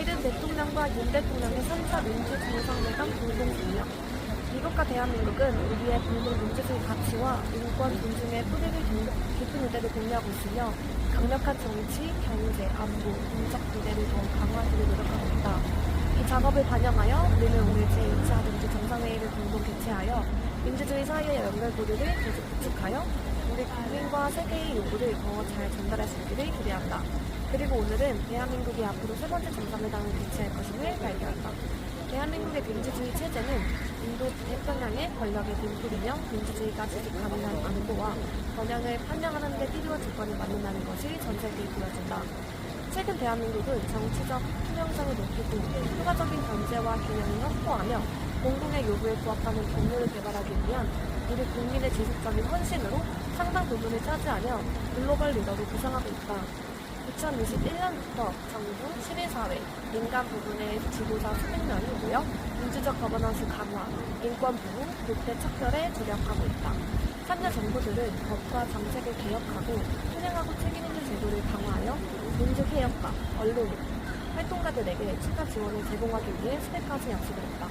바이든 대통령과 윤 대통령의 3차 민주 정상회담 공동 성명. 미국과 대한민국은 우리의 공동 민주주의 가치와 인권 존중의 뿌리를 동- 깊은 유대를 공유하고 있으며 강력한 정치, 경제, 안보, 공적 기대를 더욱 강화하기를 노력하고 있다. 이 작업을 반영하여 우리는 오늘 제2차 민주 정상회의를 공동 개최하여 민주주의 사이의 연결고리를 계속 구축하여 우리 국민과 세계의 요구를 더 잘 전달할 수 있기를 기대한다. 그리고 오늘은 대한민국이 앞으로 세 번째 정상회담을 개최할 것임을 발표한다. 대한민국의 민주주의 체제는 인도 태평양의 권력의 빈풀이며 민주주의가 지속 가능한 안보와 번영을 판명하는 데 필요한 조건을 만든다는 것이 전 세계에 보여준다. 최근 대한민국은 정치적 투명성을 높이고 효과적인 견제와 균형을 확보하며 공공의 요구에 부합하는 법률을 개발하기 위한 우리 국민의 지속적인 헌신으로 상당 부분을 차지하며 글로벌 리더로 구성하고 있다. 2021년부터 정부, 시민사회, 민간 부분의 지도자 수백 명이 모여 민주적 거버넌스 강화, 인권 보호, 국대 척결에 주력하고 있다. 참여 정부들은 법과 정책을 개혁하고 투명하고 책임있는 제도를 강화하여 민주개혁과 언론, 활동가들에게 추가 지원을 제공하기 위해 스펙까지 약속을 했다.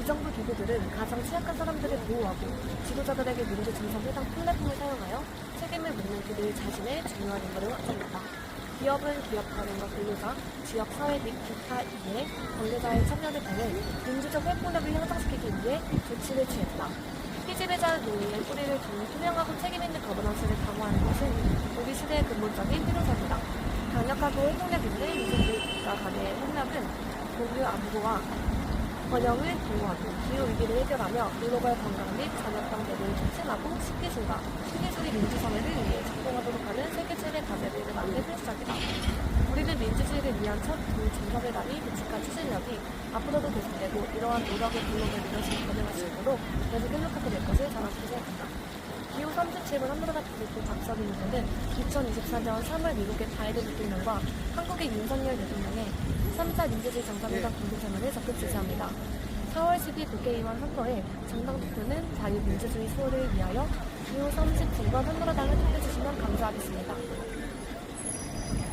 이 정부 기구들은 가장 취약한 사람들을 보호하고 지도자들에게 민주 정상회담 플랫폼을 사용하여 책임을 묻는 그들 자신의 중요한 임무를 확정했다. 기업은 기업 가맹과 근로자, 지역 사회 및 기타 이해, 관계자의 참여를 통해 민주적 회복력을 향상시키기 위해 조치를 취했다. 피지배자 논의의 뿌리를 둔 투명하고 책임있는 거버넌스를 강화하는 것은 우리 시대의 근본적인 필요성이다. 강력하고 회복력 있는 국가 간의 협력은 공유 안보와 번영을 공유하고 기후위기를 해결하며 글로벌 건강 및 전염병 대응을 촉진하고 식기술과 신기술의 민주성회를 위해 작동하도록 하는 세계 최대 과제들을 만드는 시작이다. 우리는 민주주의를 위한 첫 정상회담이 묵직한 추진력이 앞으로도 계속되고 이러한 노력의 글로벌 리더십이 가능할 수 있도록 계속 협력하게 될 것을 자랑스럽게 생각한다. 기호 37번 한나라당 대표 박사님 등은 2024년 3월 미국의 바이든 대통령과 한국의 윤석열 대통령의 3차 민주주의 정상회담 공동선언을 적극 지지합니다. 4월 10일 국회의원 선거에 정당 투표는 자유민주주의 수호를 위하여 기호 37번 한나라당을 투표해주시면 감사하겠습니다.